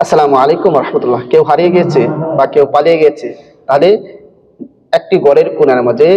আসসালামু আলাইকুম রহমতুল্লাহ। কেউ হারিয়ে গেছে বা কেউ পালিয়ে গেছে, তাহলে একটি গড়ের কোণের মাঝে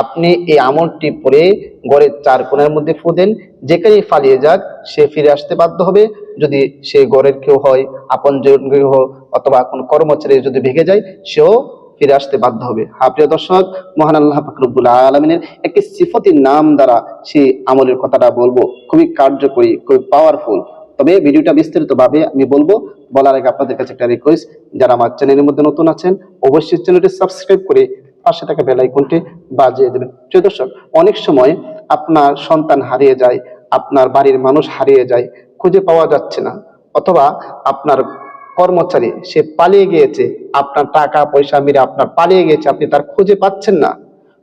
আপনি এই আমলটি পরে গড়ের চার কোণের মধ্যে ফু দেন, যেখানেই পালিয়ে যাক, সে ফিরে আসতে বাধ্য হবে। যদি সে গড়ের কেউ হয়, আপন কেউ অথবা কোন কর্মচারী যদি ভেঙে যায়, সেও ফিরে আসতে বাধ্য হবে। হ্যাঁ প্রিয় দর্শক, মহান আল্লাহ ফাকরুবুল আলমিনের একটি সিফতির নাম দ্বারা সেই আমলের কথাটা বলব। খুবই কার্যকরী, খুবই পাওয়ারফুল তবে ভিডিওটা বিস্তারিত ভাবে আমি বলব। বলার আগে আপনাদের কাছে একটা রিকোয়েস্ট যারা আমার চ্যানেলের মধ্যে নতুন আছেন, অবশ্যই চ্যানেলটি সাবস্ক্রাইব করে পাশে থাকা বেল আইকনটি বাজিয়ে দেবেন। প্রিয় দর্শক, অনেক সময় আপনার সন্তান হারিয়ে যায়, আপনার বাড়ির মানুষ হারিয়ে যায়, খুঁজে পাওয়া যাচ্ছে না, অথবা আপনার কর্মচারী, সে পালিয়ে গিয়েছে, আপনার টাকা, পয়সা, মেরে আপনার পালিয়ে গিয়েছে, আপনি তার খুঁজে পাচ্ছেন না।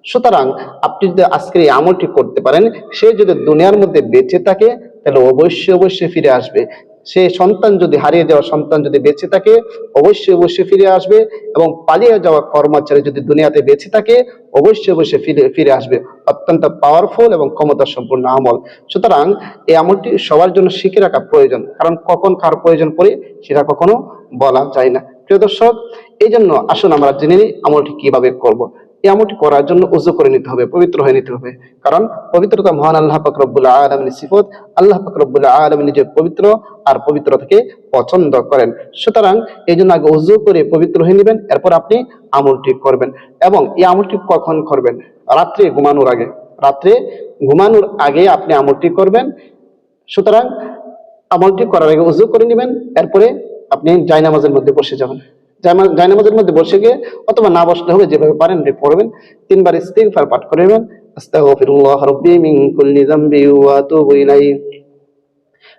সুতরাং আপনি যদি আজকে এই আমলটি করতে পারেন, সে যদি দুনিয়ার মধ্যে বেঁচে থাকে তাহলে অবশ্যই অবশ্যই ফিরে আসবে। সে সন্তান যদি হারিয়ে যাওয়া সন্তান যদি বেঁচে থাকে, অবশ্যই অবশ্যই ফিরে আসবে এবং পালিয়ে যাওয়া কর্মচারী যদি দুনিয়াতে বেঁচে থাকে, অবশ্যই অবশ্যই ফিরে ফিরে আসবে। অত্যন্ত পাওয়ারফুল এবং ক্ষমতা সম্পূর্ণ আমল। সুতরাং এই আমলটি সবার জন্য শিখে রাখা প্রয়োজন। কারণ কখন কার প্রয়োজন পড়ে সেটা কখনো বলা যায় না। প্রিয় দর্শক এই জন্য আসুন আমরা জেনে নিই আমলটি কীভাবে করব। এই করার জন্য উজু করে নিতে হবে, পবিত্র হয়ে নিতে হবে। কারণ পবিত্রতা মহান আল্লাহ ফকরবুল আলমিন সিফত, আল্লাহ ফকরবুল আলমিন যে পবিত্র আর পবিত্র থেকে পছন্দ করেন। সুতরাং এই জন্য আগে উজু করে পবিত্র হয়ে নেবেন, এরপর আপনি আমলটি করবেন এবং এই আমলটি কখন করবেন? রাত্রে ঘুমানোর আগে। রাত্রে ঘুমানোর আগে আপনি আমলটি করবেন। সুতরাং আমলটি করার আগে উজু করে নেবেন, এরপরে আপনি জায়নামাজের মধ্যে বসে যাবেন। জায়মা- জায়নামাজের মধ্যে বসে গিয়ে অথবা না বসলে হবে যেভাবে পারেন আপনি পড়বেন তিনবার ইস্তিগফার পাঠ করে নেবেন আস্তাগফিরুল্লাহ রাব্বি মিন কুল্লি যামবি ওয়া আতুবু ইলাইহি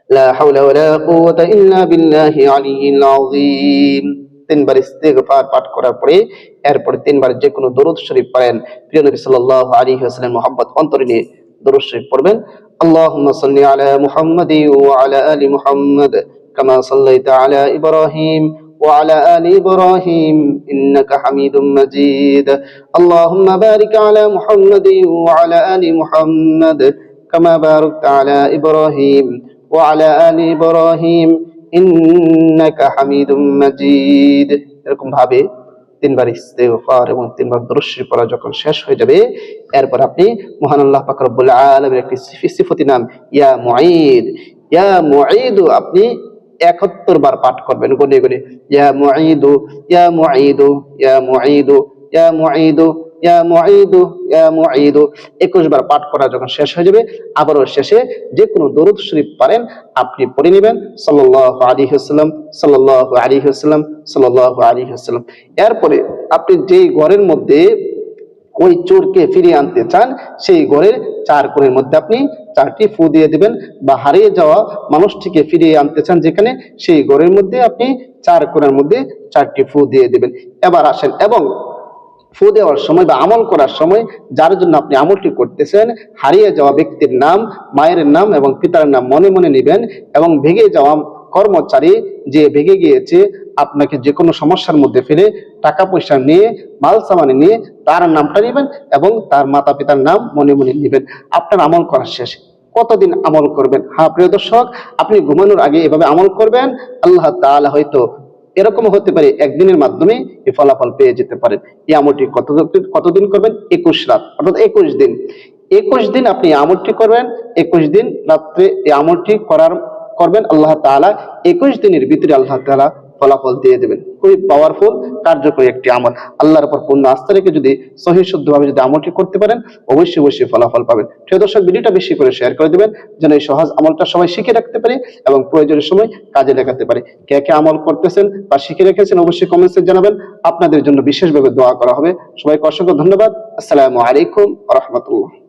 লা হাওলা ওয়ালা কুওয়াতা ইল্লা বিল্লাহি আলিয়্যিল আযীম তিনবার ইস্তিগফার পাঠ করার পরে এরপরে তিনবার যে কোনো দরুদ শরীফ পড়েন প্রিয় নবী সাল্লাল্লাহু আলাইহি ওয়াসাল্লাম মুহাব্বত অন্তরে নিয়ে দরুদ শরীফ পড়বেন اللهم صل على محمد وعلى آل محمد كما صليت على إبراهيم وعلى آل إبراهيم إنك حميد مجيد اللهم بارك على محمد وعلى آل محمد كما باركت على إبراهيم وعلى آل إبراهيم إنك حميد مجيد এরকম ভাবে তিনবার ইস্তেগফার এবং তিনবার দরুদ পড়া যখন শেষ হয়ে যাবে এরপর আপনি মহান আল্লাহ পাক রব্বুল আলামিনের একটি সিফি- সিফতি নাম ইয়া মুঈদ ইয়া মুঈদ আপনি 71 বার পাঠ করবেন গুনে গুনে ইয়া মুঈদ ইয়া মুঈদ ইয়া মুঈদ ইয়া মুঈদ ইয়া মুঈদ ইয়া মুঈদ। 21 বার পাঠ করা যখন শেষ হয়ে যাবে, আবারও শেষে যে কোনো দরুদ শরীফ পারেন, আপনি পড়ে নেবেন, সাল্লাল্লাহু আলাইহি ওয়াসাল্লাম, সাল্লাল্লাহু আলাইহি ওয়াসাল্লাম, সাল্লাল্লাহু আলাইহি ওয়াসাল্লাম। এরপরে আপনি যেই ঘরের মধ্যে ওই চোরকে ফিরিয়ে আনতে চান, সেই ঘরের চার কোণের মধ্যে আপনি চারটি ফু দিয়ে দিবেন বা হারিয়ে যাওয়া মানুষটিকে ফিরিয়ে আনতে চান, যেখানে সেই ঘরের মধ্যে আপনি চার কোণের মধ্যে চারটি ফু দিয়ে দিবেন। এবার আসেন, এবং ফু দেওয়ার সময় বা আমল করার সময় যার জন্য আপনি আমলটি করতেছেন, হারিয়ে যাওয়া ব্যক্তির নাম, মায়ের নাম এবং পিতার নাম মনে মনে নেবেন এবং ভেঙে যাওয়া কর্মচারী যে ভেঙে গিয়েছে আপনাকে যে কোনো সমস্যার মধ্যে ফেলে টাকা পয়সা নিয়ে, মাল সামানে নিয়ে তার নামটা নেবেন এবং তার মাতা পিতার নাম মনে মনে নেবেন আপনার আমল করা শেষ। কতদিন আমল করবেন? হ্যাঁ প্রিয় দর্শক, আপনি ঘুমানোর আগে এভাবে আমল করবেন, আল্লাহ তাআলা হয়তো এরকম হতে পারে একদিনের মাধ্যমে এই ফলাফল পেয়ে যেতে পারেন। এই আমলটি কত কতদিন করবেন? একুশ রাত, অর্থাৎ একুশ দিন। একুশ দিন আপনি আমলটি করবেন, একুশ দিন রাত্রে এই আমলটি করার, করবেন আল্লাহ তাআলা। একুশ দিনের ভিতরে আল্লাহ তাআলা ফলাফল দিয়ে দেবেন। খুবই পাওয়ারফুল কার্যকরী একটি আমল। আল্লাহর উপর পূর্ণ আস্থা রেখে যদি সহি শুদ্ধভাবে যদি আমলটি করতে পারেন, অবশ্যই অবশ্যই ফলাফল পাবেন। প্রিয় দর্শক, ভিডিওটা বেশি করে শেয়ার করে দিবেন, যেন এই সহজ আমলটা সবাই শিখে রাখতে পারে এবং প্রয়োজনের সময় কাজে লাগাতে পারে। কে কে আমল করতেছেন বা শিখে রেখেছেন, অবশ্যই কমেন্টসে জানাবেন। আপনাদের জন্য বিশেষভাবে দোয়া করা হবে। সবাইকে অসংখ্য ধন্যবাদ। আসসালামু আলাইকুম রহমতুল্লাহ।